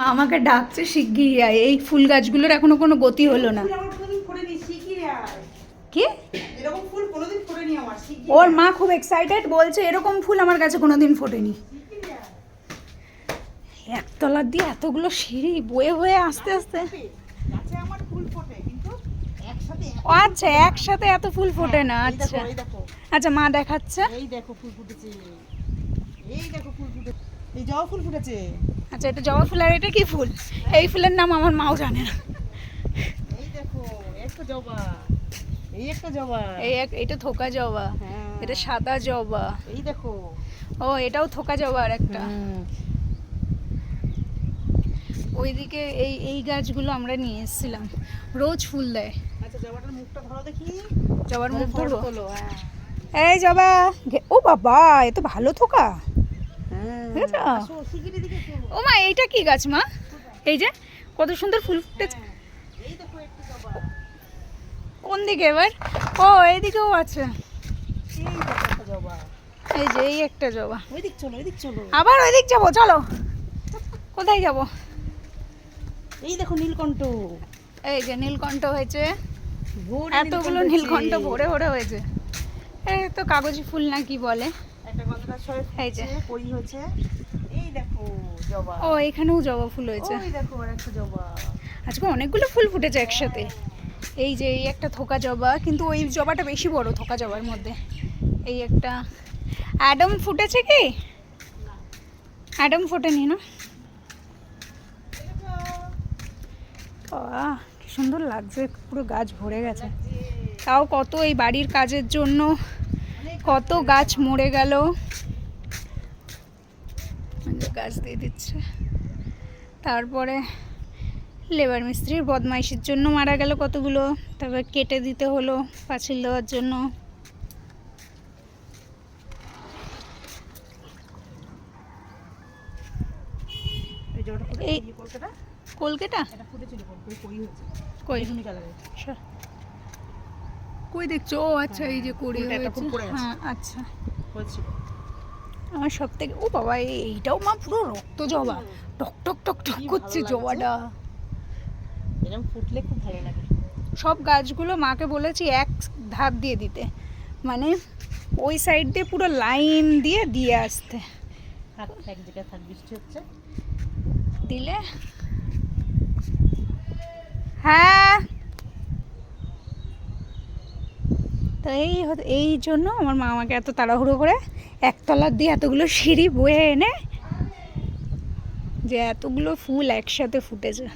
মা আমাকে ডাকছে শিগগিরই আয়। এই ফুল গাছগুলোর এখনও কোনো গতি হলো না। কি? ওর মা খুব এক্সাইটেড বলছে এরকম ফুল আমার কাছে কোনোদিন ফোটেনি। একতলার দিয়ে এতগুলো সিঁড়ি বয়ে বয়ে আস্তে আস্তে। ও আচ্ছা একসাথে এত ফুল ফোটে না আচ্ছা। আচ্ছা মা দেখাচ্ছে। এই দেখো ফুল ফুটেছে এই দেখো ফুল ফুটেছে এই জবা ফুল ফুটেছে। আচ্ছা এটা জবা ফুল আর এটা কি ফুল? এই ফুলের নাম আমার মাও জানে না। এই দেখো একটা জবা এই একটা জবা। এই এক এটা থোকা জবা হ্যাঁ, এটা সাদা জবা। এই দেখো। ও এটাও থোকা জবা আর একটা। ওইদিকে এই এই গাছগুলো আমরা নিয়ে এসেছিলাম। রোজ ফুল দেয়। আচ্ছা জবাটার মুখটা ধরো দেখি। জবার মুখ তোলো, হ্যাঁ। এই জবা ও বাবা এ তো ভালো থোকা। ও মা এইটা কি গাছ মা? এই যে কত সুন্দর ফুল ফুটেছে। হ্যাঁ, কোন দিকে এবার? ও এইদিকেও আছে। এই জবা। এই যে এই একটা জবা। ওই দিক চলো ওই দিক চলো। আবার ওইদিক যাব চলো। কোথায় যাব? এই দেখো নীলকণ্ঠ। এই যে নীলকণ্ঠ হয়েছে। এতগুলো নীলকণ্ঠ। ভরে ভরে হয়েছে। এই তো কাগজি ফুল না কি বলে। এই যে। কড়ি হয়েছে? এই দেখো জবা। ও এখানেও জবা ফুল হয়েছে। ওই দেখো আর একটা জবা। আজকে অনেকগুলো ফুল ফুটেছে একসাথে। এই যে এই একটা থোকা জবা কিন্তু ওই জবাটা বেশি বড় থোকা জবার মধ্যে। এই একটা অ্যাডাম ফুটেছে কি? অ্যাডাম ফোটেনি না? কি সুন্দর লাগছে পুরো গাছ ভরে গেছে। তাও কত এই বাড়ির কাজের জন্য কত গাছ মরে গেল। গাছ দিয়ে দিচ্ছে। তারপরে লেবার মিস্ত্রির বদমাইশির জন্য মারা গেল কতগুলো। তারপরে কেটে দিতে হলো পাঁচিল দেওয়ার জন্য। কলকাটা কই? কই দেখছ? ও আচ্ছা এই যে আছে। হ্যাঁ আচ্ছা। আমার সব থেকে ও বাবা এই- এইটাও মা পুরো রক্ত জবা। টক টক টক টক করছে জবাটা এরকম ফুটলে খুব ভালো লাগে। সব গাছগুলো মাকে বলেছি এক ধাপ দিয়ে দিতে। মানে ওই সাইড দিয়ে পুরো লাইন দিয়ে দিয়ে আসতে। এক জায়গায় থাক বৃষ্টি হচ্ছে। দিলে? হ্যাঁ তো এই এই জন্য আমার মা আমাকে এত তাড়াহুড়ো করে একতলার দিয়ে এতগুলো সিঁড়ি বয়ে এনে যে এতগুলো ফুল একসাথে ফুটেছে।